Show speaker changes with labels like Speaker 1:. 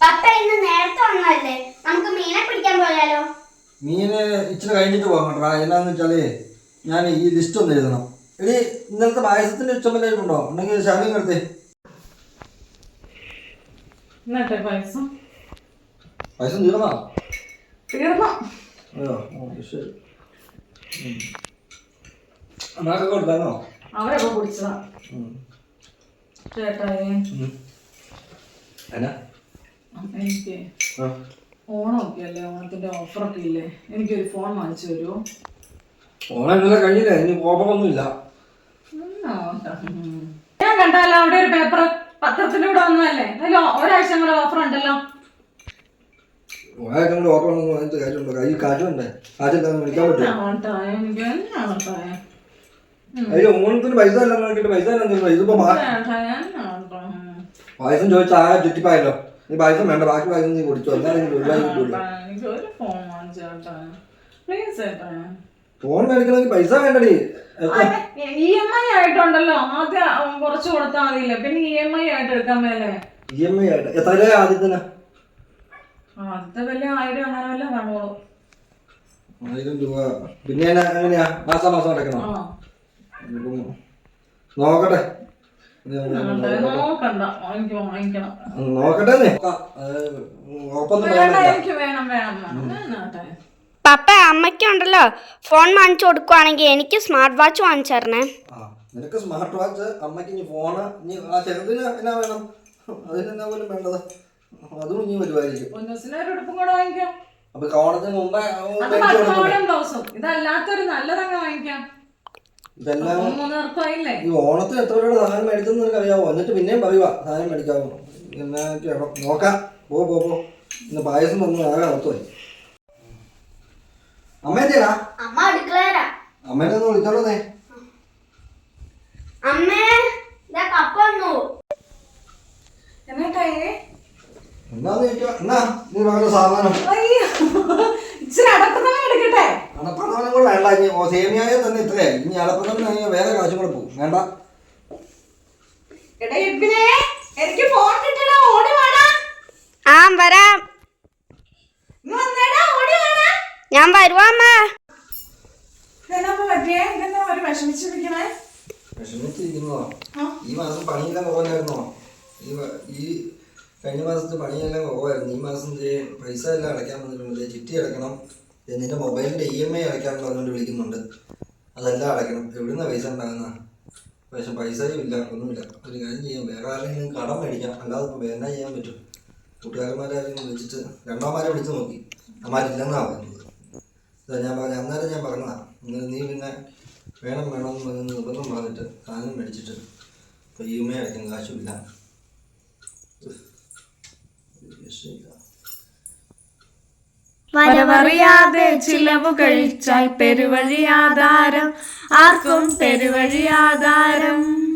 Speaker 1: പപ്പ ഇന്ന് നേരത്തെ വന്നല്ലേ നമുക്ക് മീനെ പിടിക്കാൻ പോയാലോ?
Speaker 2: മീന് ഇച്ചിരി കഴിഞ്ഞിട്ട് പോകാം കേട്ടോ. എന്നാന്ന് വെച്ചാൽ ഞാൻ ഈ ലിസ്റ്റ് ഒന്ന് എഴുതണം. എടി ഇന്നലത്തെ പായസത്തിന്റെ ഉണ്ടോ? ഉണ്ടെങ്കിൽ ശാലിയും എടുത്തേ.
Speaker 3: പായസം?
Speaker 2: പായസം തീർന്നോ?
Speaker 3: തീർന്നു.
Speaker 2: അയ്യോ ഓ, ശരി.
Speaker 3: അവരൊക്കെ കുടിച്ചതാ. ചേട്ടായി.
Speaker 2: എന്നാ?
Speaker 3: എനിക്ക്. ഓണമൊക്കെ അല്ലേ ഓണത്തിന്റെ ഓഫറൊക്കെ ഇല്ലേ എനിക്കൊരു ഫോൺ വാങ്ങിച്ചു തരുമോ
Speaker 2: ഓണം ഇന്നലെ കഴിഞ്ഞില്ല? ഇനി
Speaker 3: ഞാൻ കണ്ടല്ലോ അവിടെ ഒരു പേപ്പർ പത്രത്തിലൂടെ വന്നതല്ലേ? അതിൽ ഒരാഴ്ച കൂടെ ഓഫർ ഉണ്ടല്ലോ.
Speaker 2: ഒരാഴ്ച കാര്യമുണ്ടോ? പറ്റുമോ?
Speaker 3: എനിക്ക് എന്നാ കേട്ടായ
Speaker 2: അതിൽ ഓണത്തിന് പൈസ എല്ലാം നോക്കിയിട്ട് പൈസ എല്ലാം തരുമോ ഇതിപ്പോ മാ- പായസം ചോദിച്ചാൽ ആ ചുറ്റിപ്പായല്ലോ. നീ പായസം വേണ്ട ബാക്കി പായസം നീ കുടിച്ചോ എനിക്ക്
Speaker 3: ഒരു ഫോൺ
Speaker 2: മേടിക്കണമെങ്കിൽ പൈസ വേണ്ടടി?
Speaker 3: ഇ എം ഐ ആയിട്ടുണ്ടല്ലോ. ആദ്യം കുറച്ച് കൊടുത്താൽ മതിയില്ലേ. പിന്നെ ഇ എം ഐ ആയിട്ട് എടുക്കാൻ മേലെ.
Speaker 2: ഇ എം ഐ ആയിട്ട്. എത്ര രൂപ ആദ്യത്തിന്?
Speaker 3: ആദ്യത്തെ വല്ല ആയിരം അങ്ങനെ വല്ല കാണുള്ളൂ.
Speaker 2: ആയിരം രൂപ. പിന്നെ എന്നാ എങ്ങനെയാ? മാസം മാസം അടക്കണോ നോക്കട്ടെ.
Speaker 3: നോക്കണ്ട? എനിക്ക് വാങ്ങിക്കണം.
Speaker 2: നോക്കട്ടെ
Speaker 3: വേണം വേണം വേണം.
Speaker 1: പപ്പ അമ്മയ്ക്കുണ്ടല്ലോ. ഫോൺ വാങ്ങിച്ചു കൊടുക്കുവാണെങ്കിൽ എനിക്ക് സ്മാർട്ട് വാച്ച് വാങ്ങിച്ചു തരണേ
Speaker 2: ആ നിനക്ക് സ്മാർട്ട് വാച്ച് അമ്മയ്ക്ക് ഇനി ഫോണ് ഇനി ആ ചെറുതിന് എന്നാ വേണം? അതിനെന്നാ പോലും വേണ്ടത്? അതും ഇനി വരുമായിരിക്കും.
Speaker 3: പൊന്നൂസിന് ഒരു ഉടുപ്പും വാങ്ങിക്കാം.
Speaker 2: അപ്പൊ കോണത്തിന് മുമ്പേ
Speaker 3: ഇതല്ലാത്തൊരു നല്ലതങ്ങ് വാങ്ങിക്കാം.
Speaker 2: ഇതെല്ലാം ഈ ഓണത്തിന് എത്ര രൂപയുടെ സാധനം മേടിച്ചെന്ന് നിനക്ക് അറിയാവോ? എന്നിട്ട് പിന്നെയും പറയുക സാധനം മേടിക്കാമോ എന്നൊക്കെയാണോ നോക്കാം. പോ പോ പോ. ഇന്ന് പായസം തന്നു ആകെ അർത്ഥമായി അമ്മേന്റെയാ
Speaker 1: അമ്മ അടുക്കളേരാ
Speaker 2: അമ്മേനെ ഒന്ന് വിളിച്ചോളേ
Speaker 1: അമ്മേ ഇതാ കപ്പ വന്നു.
Speaker 3: എന്നാട്ടായേ
Speaker 2: എന്നാന്ന് ചോദിക്കുക എന്നാ നീ പറഞ്ഞ സാധനം
Speaker 3: അയ്യോ ഇച്ചിരി അടക്കുന്നവൻ എടുക്കട്ടെ
Speaker 2: അടപ്പണവനും കൂടെ വേണ്ട. ഇനി ഓ സേമിയായ തന്നെ ഇത്രയായി ഇനി അടപ്പണം വേറെ കാശും കൂടെ പോകും. വേണ്ട.
Speaker 3: എടാ എനിക്ക് ഫോൺ കിട്ടണ ഓടി വേണ
Speaker 1: ആ വരാം. ഞാൻ വരുവാ അമ്മ.
Speaker 3: ഇതെന്നാ പറ്റിയേ? ഇതെന്നാ ഒരു വിഷമിച്ചിരിക്കണേ?
Speaker 2: വിഷമിച്ചിരിക്കുന്നതോ
Speaker 3: ആ.
Speaker 2: ഈ മാസം പണിയെല്ലാം കുറവായിരുന്നോ ഈ ഈ കഴിഞ്ഞ മാസത്തെ പണിയെല്ലാം കുറവായിരുന്നു ഈ മാസം പൈസ എല്ലാം അടയ്ക്കാൻ വന്നിട്ടുണ്ട്. ചിട്ടി അടയ്ക്കണം. ദേ നിന്റെ മൊബൈലിന്റെ ഇ എം ഐ അടയ്ക്കാൻ പറഞ്ഞുകൊണ്ട് വിളിക്കുന്നുണ്ട്. അതെല്ലാം അടയ്ക്കണം. എവിടുന്ന പൈസ ഉണ്ടാകുന്ന പക്ഷെ പൈസയും ഇല്ല ഒന്നുമില്ല. ഒരു കാര്യം ചെയ്യാം. വേറെ ആരെങ്കിലും കടം മേടിക്കാം. അല്ലാതെ ഇപ്പോൾ എന്നാ ചെയ്യാൻ പറ്റും? കൂട്ടുകാരന്മാരെങ്കിലും വിളിച്ചിട്ട് രണ്ടാമാരെ വിളിച്ച് നോക്കി. അമ്മാരില്ലെന്നാ പറഞ്ഞത്. ഞാൻ പറഞ്ഞ അന്നേരം ഞാൻ പറഞ്ഞതാണ് നീ പിന്നെ വേണം വേണം എന്ന് പറഞ്ഞ് നിർബന്ധം പറഞ്ഞിട്ട് സാധനം മേടിച്ചിട്ട് ഇപ്പോൾ ഇ എം ഐ അടയ്ക്കാൻ കാശുമില്ല.
Speaker 3: വരവറിയാതെ ചിലവ് കഴിച്ചാൽ പെരുവഴി ആധാരം. ആർക്കും പെരുവഴി ആധാരം.